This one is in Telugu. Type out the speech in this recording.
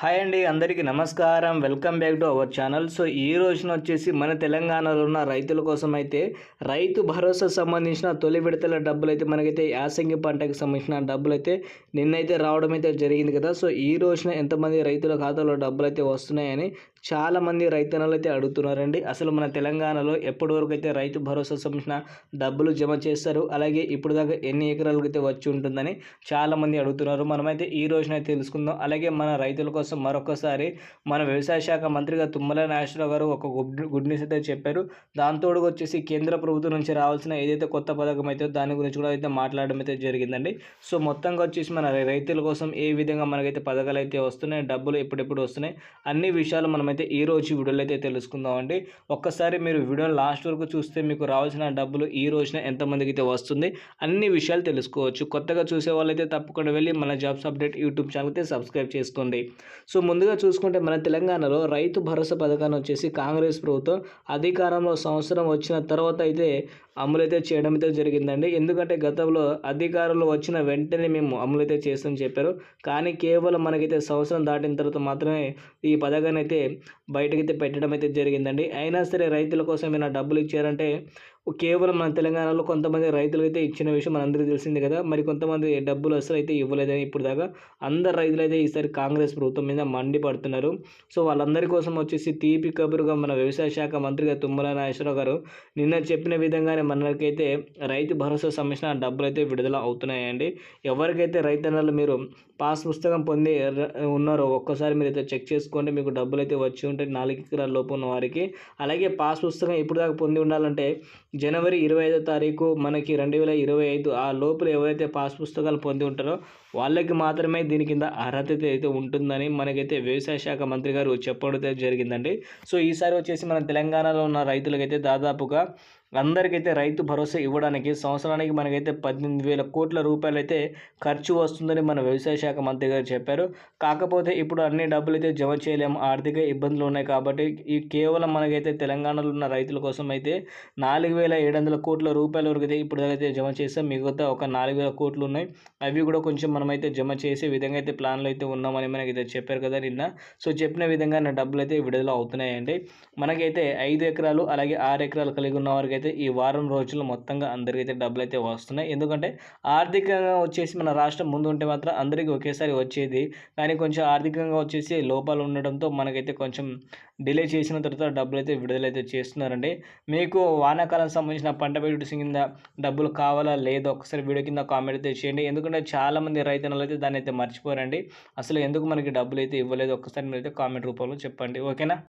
హాయ్ అండి అందరికీ నమస్కారం. Welcome back to our channel. So ఈ రోజున వచ్చేసి మన తెలంగాణలో ఉన్న రైతుల కోసం అయితే రైతు భరోసా సంబంధించిన తొలి విడతల డబ్బులు అయితే మనకైతే యాసంగి పంటకు సంబంధించిన డబ్బులు అయితే నిన్నైతే రావడం అయితే జరిగింది కదా. సో ఈ రోజున ఎంతమంది రైతుల ఖాతాలో డబ్బులు అయితే వస్తున్నాయని చాలామంది రైతన్నలు అయితే అడుగుతున్నారండి. అసలు మన తెలంగాణలో ఎప్పటి వరకు అయితే రైతు భరోసా సంబంధించిన డబ్బులు జమ చేస్తారు అలాగే ఇప్పుడు దాకా ఎన్ని ఎకరాలకు అయితే వచ్చి ఉంటుందని చాలామంది అడుగుతున్నారు. మనమైతే ఈ రోజున తెలుసుకుందాం. అలాగే మన రైతుల కోసం మరొకసారి మన వ్యవసాయ శాఖ మంత్రిగా తుమ్మల నాగేశ్వరరావు గారు ఒక గుడ్ గుడ్ న్యూస్ అయితే చెప్పారు. దాంతో వచ్చేసి కేంద్ర ప్రభుత్వం నుంచి రావాల్సిన ఏదైతే కొత్త పథకం అయితే దాని గురించి కూడా అయితే మాట్లాడడం అయితే జరిగిందండి. సో మొత్తంగా వచ్చేసి మన రైతుల కోసం ఏ విధంగా మనకైతే పథకాలు అయితే వస్తున్నాయి డబ్బులు ఎప్పుడెప్పుడు వస్తున్నాయి అన్ని విషయాలు అయితే ఈ రోజు వీడియోలో అయితే తెలుసుకుందామండి. ఒక్కసారి మీరు వీడియోని లాస్ట్ వరకు చూస్తే మీకు రావాల్సిన డబ్బులు ఈ రోజున ఎంతమందికి అయితే వస్తుంది అన్ని విషయాలు తెలుసుకోవచ్చు. కొత్తగా చూసే వాళ్ళైతే తప్పకుండా వెళ్ళి మన జాబ్స్ అప్డేట్ యూట్యూబ్ ఛానల్ అయితే సబ్స్క్రైబ్ చేసుకోండి. సో ముందుగా చూసుకుంటే మన తెలంగాణలో రైతు భరోసా పథకాన్ని వచ్చేసి కాంగ్రెస్ ప్రభుత్వం అధికారంలో సంవత్సరం వచ్చిన తర్వాత అయితే అమలైతే చేయడం అయితే జరిగిందండి. ఎందుకంటే గతంలో అధికారంలో వచ్చిన వెంటనే మేము అమలైతే చేస్తామని చెప్పారు. కానీ కేవలం మనకైతే సంవత్సరం దాటిన తర్వాత మాత్రమే ఈ పథకాన్ని అయితే బయటకైతే పెట్టడం అయితే జరిగిందండి. అయినా సరే రైతుల కోసం ఏమైనా డబ్బులు ఇచ్చారంటే కేవలం మన తెలంగాణలో కొంతమంది రైతులు అయితే ఇచ్చిన విషయం మనందరికీ తెలిసింది కదా. మరి కొంతమంది డబ్బులు అసలు అయితే ఇవ్వలేదని ఇప్పుడు దాకా అందరు రైతులు అయితే ఈసారి కాంగ్రెస్ ప్రభుత్వం మీద మండిపడుతున్నారు సో వాళ్ళందరి కోసం వచ్చేసి తీపి కబురుగా మన వ్యవసాయ శాఖ మంత్రిగా తుమ్మల నాగేశ్వరరావు గారు నిన్న చెప్పిన విధంగానే మనకైతే రైతు భరోసా సంబంధించిన డబ్బులు అయితే విడుదల అవుతున్నాయండి. ఎవరికైతే రైతన్నలు మీరు పాస్ పుస్తకం పొంది ఉన్నారో ఒక్కసారి మీరు అయితే చెక్ చేసుకోండి. మీకు డబ్బులు అయితే వచ్చి ఉంటాయి. నాలుగు ఎకరాల లోపు ఉన్న వారికి. అలాగే పాస్ పుస్తకం ఇప్పుడు దాకా పొంది ఉండాలంటే జనవరి ఇరవై ఐదో తారీఖు మనకి రెండు వేల ఇరవై ఐదు ఆ లోపల ఎవరైతే పాస్ పుస్తకాలు పొంది ఉంటారో వాళ్ళకి మాత్రమే దీని కింద అర్హత అయితే ఉంటుందని మనకైతే వ్యవసాయ శాఖ మంత్రి గారు చెప్పడం జరిగిందండి. సో ఈసారి వచ్చేసి మన తెలంగాణలో ఉన్న రైతులకైతే దాదాపుగా అందరికైతే రైతు భరోసా ఇవ్వడానికి సంవత్సరానికి మనకైతే పద్దెనిమిది వేల కోట్ల రూపాయలు అయితే ఖర్చు వస్తుందని మన వ్యవసాయ శాఖ మంత్రి గారు చెప్పారు. కాకపోతే ఇప్పుడు అన్ని డబ్బులు అయితే జమ చేయలేము. ఆర్థిక ఇబ్బందులు ఉన్నాయి కాబట్టి ఈ కేవలం మనకైతే తెలంగాణలో ఉన్న రైతుల కోసం అయితే నాలుగు వేల ఏడు వందల కోట్ల రూపాయల వరకు అయితే ఇప్పుడు అయితే జమ చేస్తాం మిగతా ఒక నాలుగు వేల కోట్లు ఉన్నాయి. అవి కూడా కొంచెం మనమైతే జమ చేసే విధంగా అయితే ప్లాన్లు అయితే ఉన్నామని మనకైతే చెప్పారు కదా నిన్న. సో చెప్పిన విధంగా డబ్బులు అయితే విడుదల అవుతున్నాయండి. మనకైతే ఐదు ఎకరాలు అలాగే ఆరు ఎకరాలు కలిగి ఉన్న వారికి అయితే ఈ వారం రోజుల్లో మొత్తంగా అందరికైతే డబ్బులు అయితే వస్తున్నాయి. ఎందుకంటే ఆర్థికంగా వచ్చేసి మన రాష్ట్రం ముందు ఉంటే మాత్రం అందరికీ ఒకేసారి వచ్చేది. కానీ కొంచెం ఆర్థికంగా వచ్చేసి లోపాలు ఉండడంతో మనకైతే కొంచెం డిలే చేసిన తర్వాత డబ్బులు అయితే విడుదలైతే చేస్తున్నారండి. మీకు వానాకాలం సంబంధించిన పంట పెట్టుబడి కింద డబ్బులు కావాలా లేదో ఒకసారి వీడియో కింద కామెంట్ అయితే చేయండి. ఎందుకంటే చాలామంది రైతన్నలు అయితే దాన్ని అయితే మర్చిపోరండి. అసలు ఎందుకు మనకి డబ్బులు అయితే ఇవ్వలేదు? ఒక్కసారి మీరు అయితే కామెంట్ రూపంలో చెప్పండి. ఓకేనా?